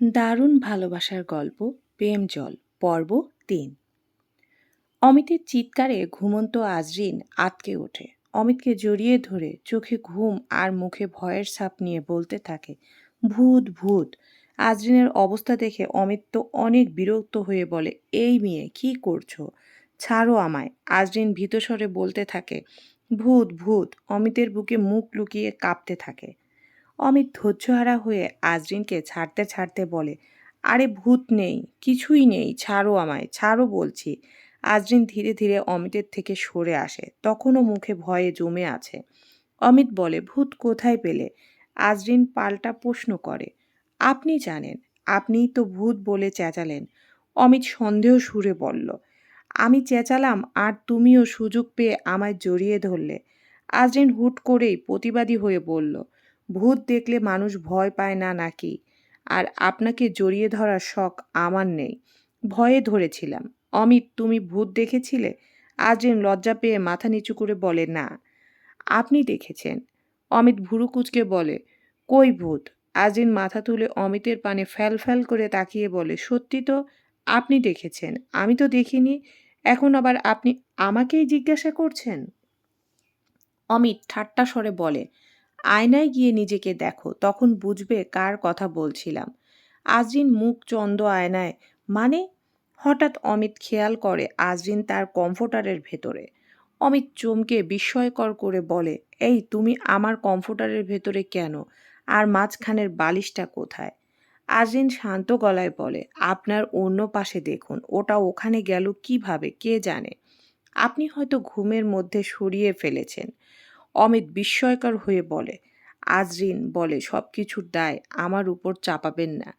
দারুণ ভালোবাসার গল্প, প্রেম জল, পর্ব তিন। অমিতের চিৎকারে ঘুমন্ত আজরিন আতকে ওঠে। অমিতকে জড়িয়ে ধরে চোখে ঘুম আর মুখে ভয়ের ছাপ নিয়ে বলতে থাকে, ভূত ভূত। আজরিনের অবস্থা দেখে অমিত তো অনেক বিরক্ত হয়ে বলে, এই মেয়ে, কি করছ? ছাড়ো আমায়। আজরিন ভীতস্বরে বলতে থাকে, ভূত ভূত। অমিতের বুকে মুখ লুকিয়ে কাঁপতে থাকে। অমিত ধৈর্যহারা হয়ে আজরিনকে ছাড়তে ছাড়তে বলে, আরে ভূত নেই, কিছুই নেই, ছাড়ো আমায়, ছাড়ো বলছি। আজরিন ধীরে ধীরে অমিতের থেকে সরে আসে, তখনও মুখে ভয়ে জমে আছে। অমিত বলে, ভূত কোথায় পেলে? আজরিন পাল্টা প্রশ্ন করে, আপনি জানেন, আপনিই তো ভূত বলে চেঁচালেন। অমিত সন্দেহ সুরে বলল, আমি চেঁচালাম আর তুমিও সুযোগ পেয়ে আমায় জড়িয়ে ধরলে। আজরিন হুট করেই প্রতিবাদী হয়ে বলল ভূত দেখলে মানুষ ভয় পায় না নাকি? আর আপনাকে জড়িয়ে ধরার শখ আমার নেই। ভয়ে ধরেছিলাম। অমিত, তুমি ভূত দেখেছিলে? আজরিন লজ্জা পেয়ে মাথা নিচু করে বলে, না। আপনি দেখেছেন। অমিত ভুরু কুচকে বলে, কই ভূত? আজরিন মাথা তুলে অমিতের পানে ফ্যাল ফ্যাল করে তাকিয়ে বলে, সত্যি তো, আপনি দেখেছেন। আমি তো দেখিনি। এখন আবার আপনি আমাকেই জিজ্ঞাসা করছেন? অমিত ঠাট্টা স্বরে বলে আয়নায় গিয়ে নিজেকে দেখো, তখন বুঝবে কার কথা বলছিলাম। আজরিন মুখ চন্দ আয়নায় মানে হঠাৎ অমিত খেয়াল করে আজরিন তার কমফোর্টারের ভেতরে। অমিত চমকে বিস্ময়কর করে বলে, এই, তুমি আমার কমফোর্টারের ভেতরে কেন? আর মাঝখানের বালিশটা কোথায়? আজরিন শান্ত গলায় বলে, আপনার অন্য পাশে দেখুন, ওটা ওখানে গেল কীভাবে, কে জানে? আপনি হয়তো ঘুমের মধ্যে সরিয়ে ফেলেছেন। অমিত বিস্ময়কর হয়ে বলে, আজরিন, বলে সব কিছুর দায় আমার উপর চাপাবেন না।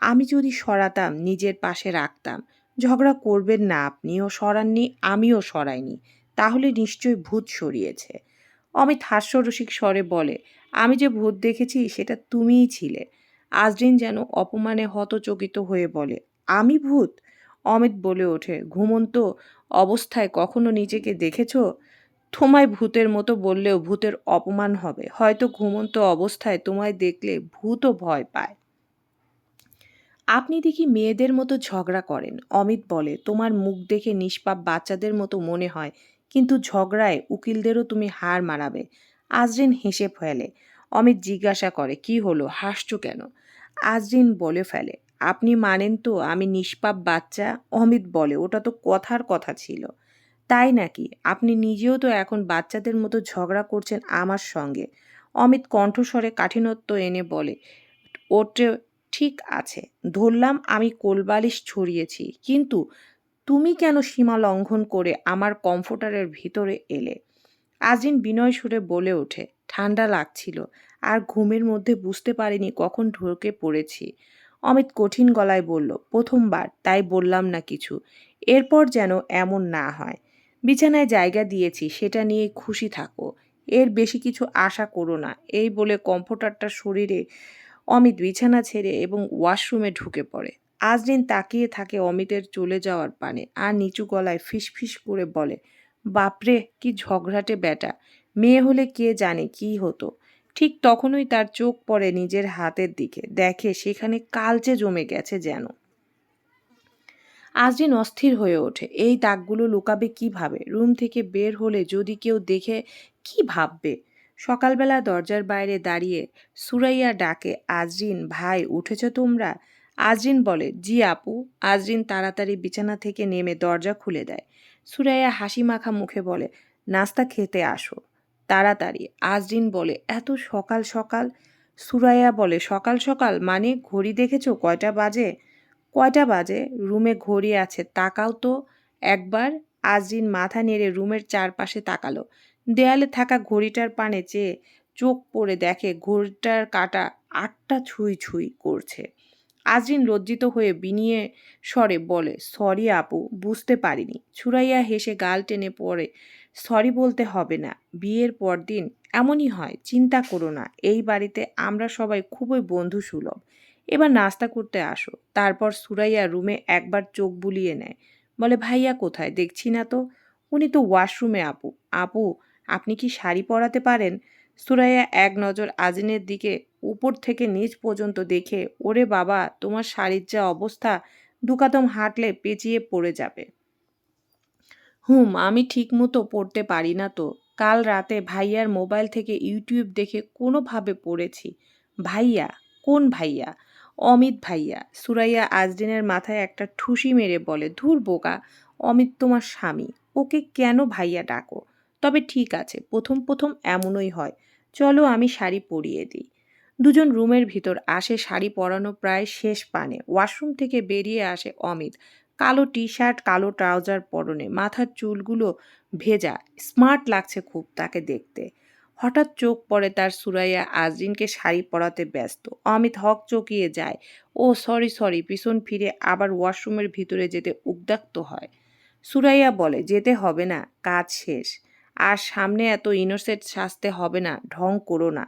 আমি যদি সরাতাম, নিজের পাশে রাখতাম, ঝগড়া করবেন না আপনিও সরাননি, আমিও সরাইনি, তাহলে নিশ্চয়ই ভূত সরিয়েছে। অমিত হাস্যরসিক স্বরে বলে, আমি যে ভূত দেখেছি, সেটা তুমিই ছিলে। আজরিন যেন অপমানে হতচকিত হয়ে বলে, আমি ভূত? অমিত বলে ওঠে, ঘুমন্ত অবস্থায় কখনো নিজেকে দেখেছ? তোমায় ভূতের মতো বললেও ভূতের অপমান হবে। হয়তো ঘুমন্ত অবস্থায় তোমায় দেখলে ভূতও ভয় পায়। আপনি দেখি মেয়েদের মতো ঝগড়া করেন। অমিত বলে, তোমার মুখ দেখে নিষ্পাপ বাচ্চাদের মতো মনে হয়, কিন্তু ঝগড়ায় উকিলদেরও তুমি হার মারাবে আজরিন হেসে ফেলে। অমিত জিজ্ঞাসা করে, কি হলো? হাসছো কেন? আজরিন বলে ফেলে, আপনি মানেন তো আমি নিষ্পাপ বাচ্চা? অমিত বলে, ওটা তো কথার কথা ছিল। তাই নাকি? আপনি নিজেও তো এখন বাচ্চাদের মতো ঝগড়া করছেন আমার সঙ্গে। অমিত কণ্ঠস্বরে কাঠিনত্ব এনে বলে ওটে ঠিক আছে, ধরলাম আমি কোলবালিশ ছড়িয়েছি, কিন্তু তুমি কেন সীমা লঙ্ঘন করে আমার কমফোর্টারের ভিতরে এলে? আজিন বিনয় সুরে বলে ওঠে, ঠান্ডা লাগছিল, আর ঘুমের মধ্যে বুঝতে পারিনি কখন ঢোকে পড়েছি। অমিত কঠিন গলায় বলল, প্রথমবার, তাই বললাম না কিছু। এরপর যেন এমন না হয়। বিছানায় জায়গা দিয়েছি, সেটা নিয়ে খুশি থাকো। এর বেশি কিছু আশা করো না। এই বলে কম্ফোর্টারটা শরীরে অমিত বিছানা ছেড়ে এবং ওয়াশরুমে ঢুকে পড়ে। আজদিন তাকিয়ে থাকে অমিতের চলে যাওয়ার পানে আর নিচু গলায় ফিস করে বলে, বাপরে, কি ঝগড়াটে বেটা মেয়ে হলে কে জানে কি হতো? ঠিক তখনই তার চোখ পড়ে নিজের হাতের দিকে। দেখে সেখানে কালচে জমে গেছে যেন। আজরিন অস্থির হয়ে ওঠে। এই দাগগুলো লুকাবে কীভাবে? রুম থেকে বের হলে যদি কেউ দেখে, কি ভাববে? সকালবেলা দরজার বাইরে দাঁড়িয়ে সুরাইয়া ডাকে, আজরিন ভাই, উঠেছ তোমরা? আজরিন বলে, জি আপু। আজরিন তাড়াতাড়ি বিছানা থেকে নেমে দরজা খুলে দেয়। সুরাইয়া হাসি মাখা মুখে বলে, নাস্তা খেতে আসো। তাড়াতাড়ি। আজরিন বলে, এত সকাল সকাল? সুরাইয়া বলে, সকাল সকাল? মানে ঘড়ি দেখেছ? কয়টা বাজে? কয়টা বাজে? রুমে ঘড়ি আছে। তাকাও তো। একবার আজরিন মাথা নেড়ে রুমের চারপাশে তাকালো। দেয়ালে থাকা ঘড়িটার পানে চেয়ে চোখ পড়ে দেখে ঘড়িটার কাটা আটটা ছুঁই ছুঁই করছে। আজরিন লজ্জিত হয়ে বিনিয়ে স্বরে বলে, সরি আপু, বুঝতে পারিনি। ছুরাইয়া হেসে গাল টেনে পড়ে, সরি বলতে হবে না। বিয়ের পরদিন এমনই হয়, চিন্তা করো না। এই বাড়িতে আমরা সবাই খুবই বন্ধু সুলভ এবার নাস্তা করতে আসো। তারপর সুরাইয়া রুমে একবার চোখ বুলিয়ে নেয়। বলে, ভাইয়া কোথায়? দেখছি না তো। উনি তো ওয়াশরুমে, আপু। আপু, আপনি কি শাড়ি পরাতে পারেন? সুরাইয়া এক নজর আজিনের দিকে উপর থেকে নিচ পর্যন্ত দেখে, ওরে বাবা, তোমার শাড়ির যা অবস্থা দু কদম হাঁটলে পেঁচিয়ে পড়ে যাবে। হুম, আমি ঠিক মতো পড়তে পারি না তো। কাল রাতে ভাইয়ার মোবাইল থেকে ইউটিউব দেখে কোনোভাবে পড়েছি। ভাইয়া? কোন ভাইয়া? অমিত ভাইয়া, সুরাইয়া আজদিনের মাথায় একটা ঠুসি মেরে বলে, ধুর বোকা, অমিত তোমার স্বামী, ওকে কেন ভাইয়া ডাকো? তবে ঠিক আছে, প্রথম প্রথম এমনই হয়। চলো আমি শাড়ি পরিয়ে দিই। দুজন রুমের ভিতর আসে, শাড়ি পরানো প্রায় শেষ পানে। ওয়াশরুম থেকে বেরিয়ে আসে অমিত। কালো টি শার্ট কালো ট্রাউজার পরনে, মাথার চুলগুলো ভেজা, স্মার্ট লাগছে খুব তাকে দেখতে। হঠাৎ চোখ পড়ে তার সুরাইয়া আজরিনকে শাড়ি পরাতে ব্যস্ত। অমিত হক চকিয়ে যায়। ও, সরি সরি, পিছন ফিরে আবার ওয়াশরুমের ভিতরে যেতে উদ্যাক্ত হয়। সুরাইয়া বলে, যেতে হবে না, কাজ শেষ। আর সামনে এত ইনোসেন্ট সাজতে হবে না, ঢং করো না।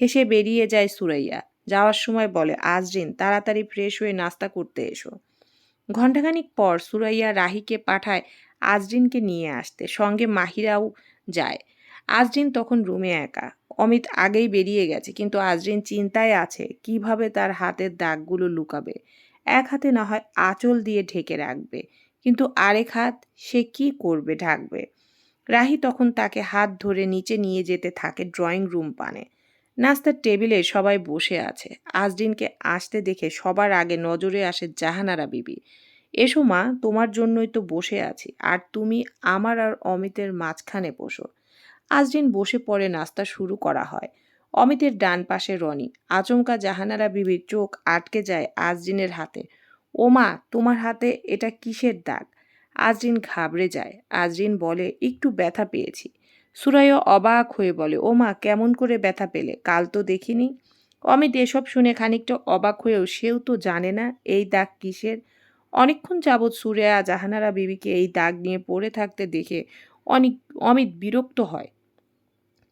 হেসে বেরিয়ে যায় সুরাইয়া। যাওয়ার সময় বলে, আজরিন, তাড়াতাড়ি ফ্রেশ হয়ে নাস্তা করতে এসো। ঘণ্টাখানিক পর সুরাইয়া রাহিকে পাঠায় আজরিনকে নিয়ে আসতে। সঙ্গে মাহিরাও যায়। আজরিন তখন রুমে একা। অমিত আগেই বেরিয়ে গেছে, কিন্তু আজরিন চিন্তায় আছে কীভাবে তার হাতের দাগগুলো লুকাবে। এক হাতে না হয় আঁচল দিয়ে ঢেকে রাখবে, কিন্তু আরেক হাত সে কি করবে ঢাকবে। রাহি তখন তাকে হাত ধরে নিচে নিয়ে যেতে থাকে ড্রয়িং রুম পানে। নাস্তার টেবিলে সবাই বসে আছে। আজদিনকে আসতে দেখে সবার আগে নজরে আসে জাহানারা বিবি। এসো মা, তোমার জন্যই তো বসে আছি, আর তুমি আমার আর অমিতের মাঝখানে বসো। আজদিন বসে পড়ে নাস্তা শুরু করা হয়। অমিতের ডান পাশে রনি। আচমকা জাহানারা বিবির চোখ আটকে যায় আজদিনের হাতে। ও মা তোমার হাতে এটা কিসের দাগ? আজরিন ঘাবড়ে যায়। আজরিন বলে, একটু ব্যথা পেয়েছি। সুরাইও অবাক হয়ে বলে ও মা কেমন করে ব্যথা পেলে? কাল তো দেখিনি। অমিত এসব শুনে খানিকটা অবাক হয়েও, সেও তো জানে না এই দাগ কিসের? অনেকক্ষণ যাবৎ সুরেয়া জাহানারা বিবিকে এই দাগ নিয়ে পড়ে থাকতে দেখে অনেক অমিত বিরক্ত হয়।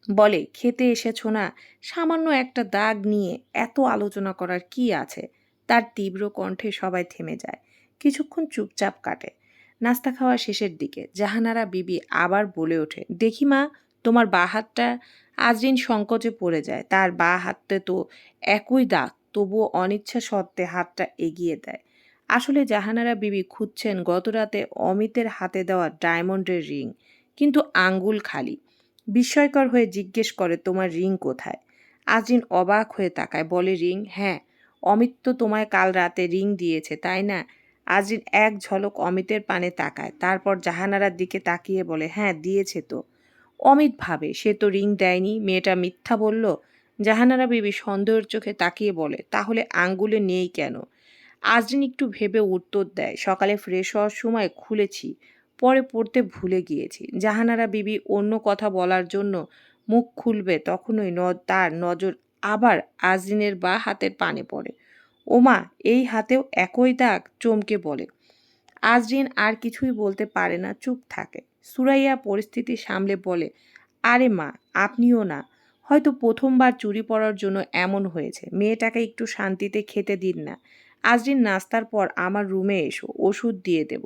বলে, খেতে এসেছ না? সামান্য একটা দাগ নিয়ে এত আলোচনা করার কি আছে? তার তীব্র কণ্ঠে সবাই থেমে যায়। কিছুক্ষণ চুপচাপ কাটে। নাস্তা খাওয়া শেষের দিকে জাহানারা বিবি আবার বলে ওঠে, দেখি মা, তোমার বা হাতটা আজরিন সংকোচে পড়ে যায়। তার বা হাতে তো একই দাগ, তবুও অনিচ্ছা সত্ত্বে হাতটা এগিয়ে দেয়। আসলে জাহানারা বিবি খুঁজছেন গতরাতে অমিতের হাতে দেওয়া ডায়মন্ডের রিং, কিন্তু আঙ্গুল খালি। বিস্ময়কর হয়ে জিজ্ঞেস করে, তোমার রিং কোথায়? আজরিন অবাক হয়ে তাকায়, বলে, রিং? হ্যাঁ অমিত তো তোমায় কাল রাতে রিং দিয়েছে, তাই না? আজির এক ঝলক অমিতের পানে তাকায়, তারপর জাহানারার দিকে তাকিয়ে বলে হ্যাঁ দিয়েছে তো। অমিত ভাবে, সে তো রিং দেয়নি, মেয়েটা মিথ্যা বলল? জাহানারা বিবি সন্দেহের চোখে তাকিয়ে বলে, তাহলে আঙ্গুলে নেই কেন? আজরিন একটু ভেবে উত্তর দেয়, সকালে ফ্রেশ হওয়ার সময় খুলেছি। পরে পড়তে ভুলে গিয়েছি। জাহানারা বিবি অন্য কথা বলার জন্য মুখ খুলবে তখনই ন তার নজর আবার আজরিনের বা হাতের পানে পড়ে। ওমা, এই হাতেও একই দাগ, চমকে বলে। আজরিন আর কিছুই বলতে পারে না, চুপ থাকে। সুরাইয়া পরিস্থিতি সামলে বলে, আরে মা, আপনিও না। হয়তো প্রথমবার চুরি পড়ার জন্য এমন হয়েছে। মেয়েটাকে একটু শান্তিতে খেতে দিন না। আজরিন নাস্তার পর আমার রুমে এসো, ওষুধ দিয়ে দেব।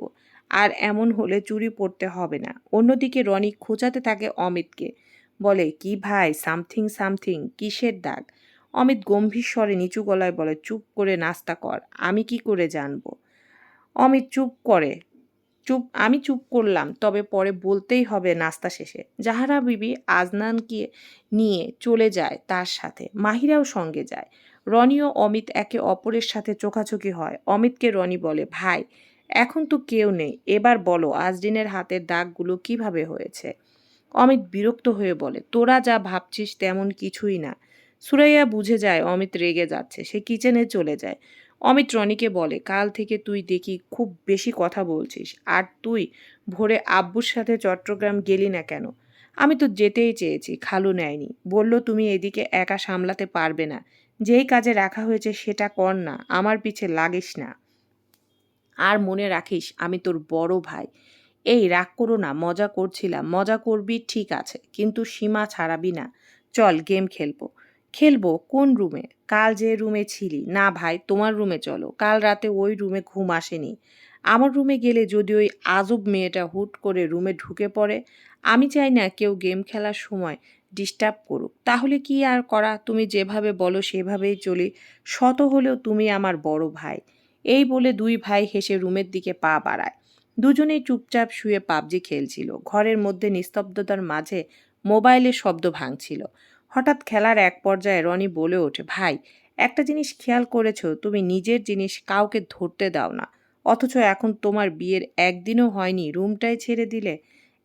আর এমন হলে চুরি পড়তে হবে না। অন্যদিকে রনি খোঁচাতে থাকে অমিতকে। বলে, কি ভাই, সামথিং সামথিং, কিসের দাগ? অমিত গম্ভীর স্বরে নিচু গলায় বলে, চুপ করে নাস্তা কর, আমি কি করে জানব? অমিত চুপ করে, চুপ, আমি চুপ করলাম, তবে পরে বলতেই হবে নাস্তা শেষে। জাহারা বিবি আজনানকে নিয়ে চলে যায় তার সাথে, মাহিরাও সঙ্গে যায়। রনি ও অমিত একে অপরের সাথে চোখাচোখি হয়। অমিতকে রনি বলে, ভাই এখন তো কেউ নেই। এবার বলো, আজদিনের হাতের দাগগুলো কীভাবে হয়েছে? অমিত বিরক্ত হয়ে বলে, তোরা যা ভাবছিস তেমন কিছুই না সুরাইয়া বুঝে যায় অমিত রেগে যাচ্ছে, সে কিচেনে চলে যায়। অমিত রনিকে বলে, কাল থেকে তুই দেখি খুব বেশি কথা বলছিস, আর তুই ভোরে আব্বুর সাথে চট্টগ্রাম গেলি না কেন? আমি তো যেতেই চেয়েছি, খালু নেয়নি। বলল, তুমি এদিকে একা সামলাতে পারবে না। যেই কাজে রাখা হয়েছে সেটা কর না, আমার পিছে লাগিস না। আর মনে রাখিস, আমি তোর বড় ভাই। এই, রাগ করো না, মজা করছিলাম। মজা করবি, ঠিক আছে, কিন্তু সীমা ছাড়াবি না। চল, গেম খেলব। খেলব কোন রুমে? কাল যে রুমে ছিলি। না ভাই, তোমার রুমে চলো। কাল রাতে ওই রুমে ঘুম আসেনি। আমার রুমে গেলে যদি ওই আজব মেয়েটা হুট করে রুমে ঢুকে পড়ে, আমি চাই না কেউ গেম খেলার সময় ডিস্টার্ব করুক। তাহলে কি আর করা? তুমি যেভাবে বলো সেভাবেই চলি। শত হলেও তুমি আমার বড় ভাই। এই বলে দুই ভাই হেসে রুমের দিকে পা বাড়ায়। দুজনেই চুপচাপ শুয়ে পাবজি খেলছিল। ঘরের মধ্যে নিস্তব্ধতার মাঝে মোবাইলের শব্দ ভাঙছিল। হঠাৎ খেলার এক পর্যায়ে রনি বলে ওঠে, ভাই, একটা জিনিস খেয়াল করেছ, তুমি নিজের জিনিস কাউকে ধরতে দাও না। অথচ এখন তোমার বিয়ের একদিনও হয়নি, রুমটাই ছেড়ে দিলে।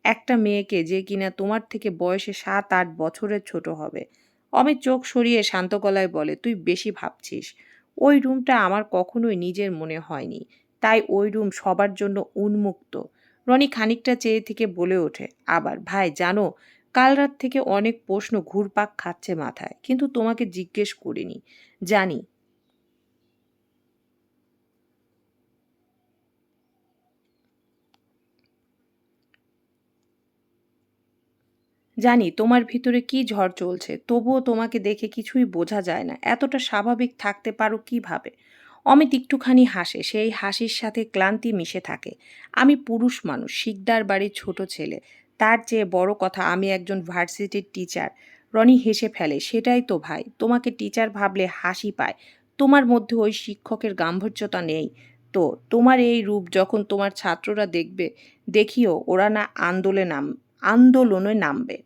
একটা মেয়েকে যে কিনা তোমার থেকে বয়সে সাত আট বছরের ছোট হবে। অমিত চোখ সরিয়ে শান্ত গলায় বলে, তুই বেশি ভাবছিস। ওই রুমটা আমার কখনোই নিজের মনে হয়নি। তাই ওই রুম সবার জন্য উন্মুক্ত। রনি খানিকটা চেয়ে থেকে বলে ওঠে, আবার ভাই, জানো, কাল রাত থেকে অনেক প্রশ্ন ঘুরপাক খাচ্ছে মাথায়। কিন্তু তোমাকে জিজ্ঞেস করিনি। জানি জানি তোমার ভিতরে কি ঝড় চলছে, তবুও তোমাকে দেখে কিছুই বোঝা যায় না, এতটা স্বাভাবিক থাকতে পারো কীভাবে? অমিত একটুখানি হাসে, সেই হাসির সাথে ক্লান্তি মিশে থাকে। আমি পুরুষ মানুষ, শিকদার বাড়ির ছোট ছেলে। তার চেয়ে বড় কথা, আমি একজন ভার্সিটির টিচার। রনি হেসে ফেলে, সেটাই তো ভাই, তোমাকে টিচার ভাবলে হাসি পায়। তোমার মধ্যে ওই শিক্ষকের গাম্ভীর্যতা নেই তো। তোমার এই রূপ যখন তোমার ছাত্ররা দেখবে, দেখিও, ওরা না আন্দোলনে নাম, আন্দোলনে নামবে।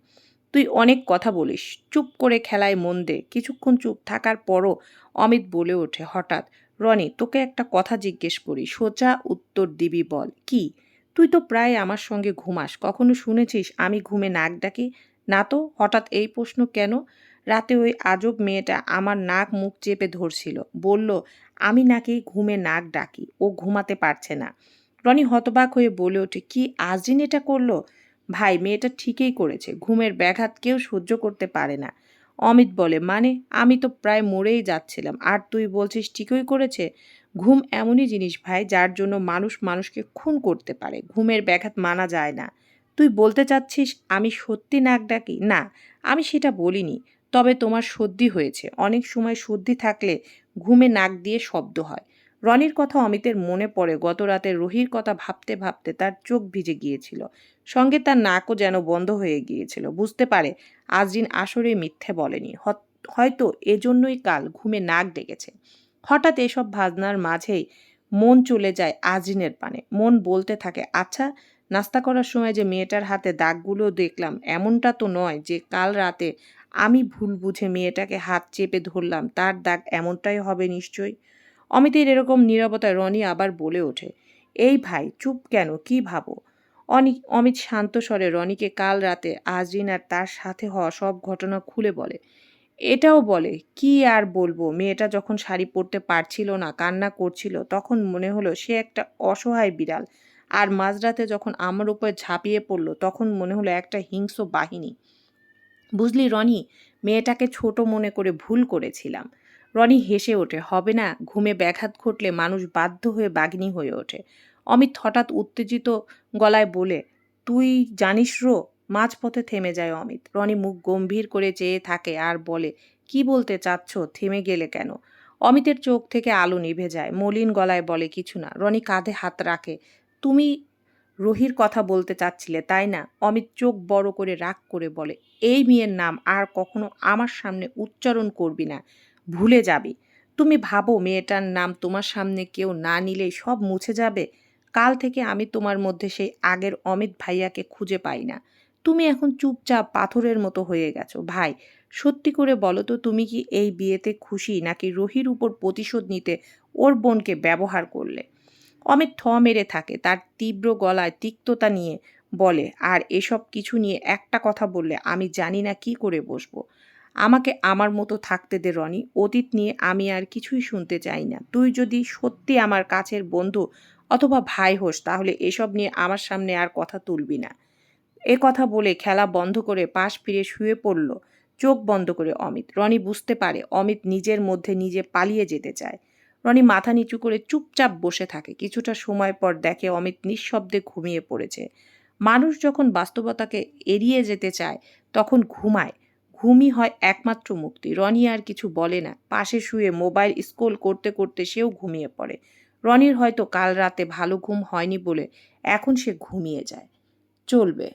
তুই অনেক কথা বলিস। চুপ করে খেলায় মন দে। কিছুক্ষণ চুপ থাকার পরও অমিত বলে ওঠে হঠাৎ, রনি, তোকে একটা কথা জিজ্ঞেস করি, সোজা উত্তর দিবি বল, কি? তুই তো প্রায় আমার সঙ্গে ঘুমাস, কখনো শুনেছিস আমি ঘুমে নাক ডাকি? না তো, হঠাৎ এই প্রশ্ন কেন? রাতে ওই আজব মেয়েটা আমার নাক মুখ চেপে ধরছিল, বলল, আমি নাকি ঘুমে নাক ডাকি, ও ঘুমাতে পারছে না। রনি হতবাক হয়ে বলে ওঠে, কি আজিন এটা করল? ভাই, মেয়েটা ঠিকই করেছে। ঘুমের ব্যাঘাত কেউ সহ্য করতে পারে না। অমিত বলে মানে আমি তো প্রায় মরেই যাচ্ছিলাম। আর তুই বলছিস ঠিকই করেছে? ঘুম এমনই জিনিস ভাই, যার জন্য মানুষ মানুষকে খুন করতে পারে। ঘুমের ব্যাঘাত মানা যায় না। তুই বলতে চাচ্ছিস আমি সত্যি নাক ডাকি? না, আমি সেটা বলিনি। তবে তোমার সর্দি হয়েছে। অনেক সময় সর্দি থাকলে ঘুমে নাক দিয়ে শব্দ হয়। রনির কথা অমিতের মনে পড়ে। গত রাতে রহির কথা ভাবতে ভাবতে তার চোখ ভিজে গিয়েছিল। সঙ্গে তার নাকও যেন বন্ধ হয়ে গিয়েছিল। বুঝতে পারে আজরিন আসরে মিথ্যে বলেনি। হয়তো এজন্যই কাল ঘুমে নাক ডেকেছে। হঠাৎ এসব ভাজনার মাঝেই মন চলে যায় আজরিনের পানে। মন বলতে থাকে আচ্ছা নাস্তা করার সময় যে মেয়েটার হাতে দাগগুলো দেখলাম, এমনটা তো নয় যে কাল রাতে আমি ভুল বুঝে মেয়েটাকে হাত চেপে ধরলাম। তার দাগ এমনটাই হবে নিশ্চয়ই? অমিতের এরকম নিরবতায় রনি আবার বলে ওঠে, এই ভাই, চুপ কেন? কি ভাবো? অনি, অমিত শান্ত স্বরে রনিকে কাল রাতে আজরিন আর তার সাথে হওয়া সব ঘটনা খুলে বলে। এটাও বলে, কি আর বলব? মেয়েটা যখন শাড়ি পরতে পারছিল না, কান্না করছিল, তখন মনে হলো সে একটা অসহায় বিড়াল। আর মাঝরাতে যখন আমার উপর ঝাঁপিয়ে পড়ল, তখন মনে হলো একটা হিংস্র বাহিনী। বুঝলি রনি, মেয়েটাকে ছোট মনে করে ভুল করেছিলাম। রনি হেসে ওঠে, হবে না, ঘুমে ব্যাঘাত ঘটলে মানুষ বাধ্য হয়ে বাঘিনী হয়ে ওঠে। অমিত হঠাৎ উত্তেজিত গলায় বলে, তুই জানিস রো, মাঝপথে থেমে যায় অমিত। রনি মুখ গম্ভীর করে চেয়ে থাকে আর বলে, কি বলতে চাচ্ছ, থেমে গেলে কেন? অমিতের চোখ থেকে আলো নিভে যায়, মলিন গলায় বলে, কিছু না। রনি কাঁধে হাত রাখে, তুমি রহির কথা বলতে চাচ্ছিলে, তাই না? অমিত চোখ বড় করে রাগ করে বলে, এই মেয়ের নাম আর কখনো আমার সামনে উচ্চারণ করবি না। ভুলে যাবে। তুমি ভাবো মেয়েটার নাম তোমার সামনে কেউ না নিলেই সব মুছে যাবে। কাল থেকে আমি তোমার মধ্যে সেই আগের অমিত ভাইয়াকে খুঁজে পাই না। তুমি এখন চুপচাপ পাথরের মতো হয়ে গেছো। ভাই, সত্যি করে বলো তো, তুমি কি এই বিয়েতে খুশি নাকি রহির উপর প্রতিশোধ নিতে ওর বোনকে ব্যবহার করলে? অমিত থ মেরে থাকে, তার তীব্র গলায় তিক্ততা নিয়ে বলে, আর এসব কিছু নিয়ে একটা কথা বললে আমি জানি না কি করে বসবো। আমাকে আমার মতো থাকতে দে রনি, অতীত নিয়ে আমি আর কিছুই শুনতে চাই না। তুই যদি সত্যি আমার কাছের বন্ধু অথবা ভাই হোস, তাহলে এসব নিয়ে আমার সামনে আর কথা তুলবি না। এ কথা বলে খেলা বন্ধ করে পাশ ফিরে শুয়ে পড়ল, চোখ বন্ধ করে অমিত। রনি বুঝতে পারে অমিত নিজের মধ্যে নিজে পালিয়ে যেতে চায়। রনি মাথা নিচু করে চুপচাপ বসে থাকে। কিছুটা সময় পর দেখে অমিত নিঃশব্দে ঘুমিয়ে পড়েছে। মানুষ যখন বাস্তবতাকে এড়িয়ে যেতে চায়, তখন ঘুমায়। ঘুমই হয় একমাত্র মুক্তি। রনি আর কিছু বলে না। পাশে শুয়ে মোবাইল স্ক্রোল করতে করতে সেও ঘুমিয়ে পড়ে। রনির হয়তো কাল রাতে ভালো ঘুম হয়নি বলে এখন সে ঘুমিয়ে যায়। চলবে।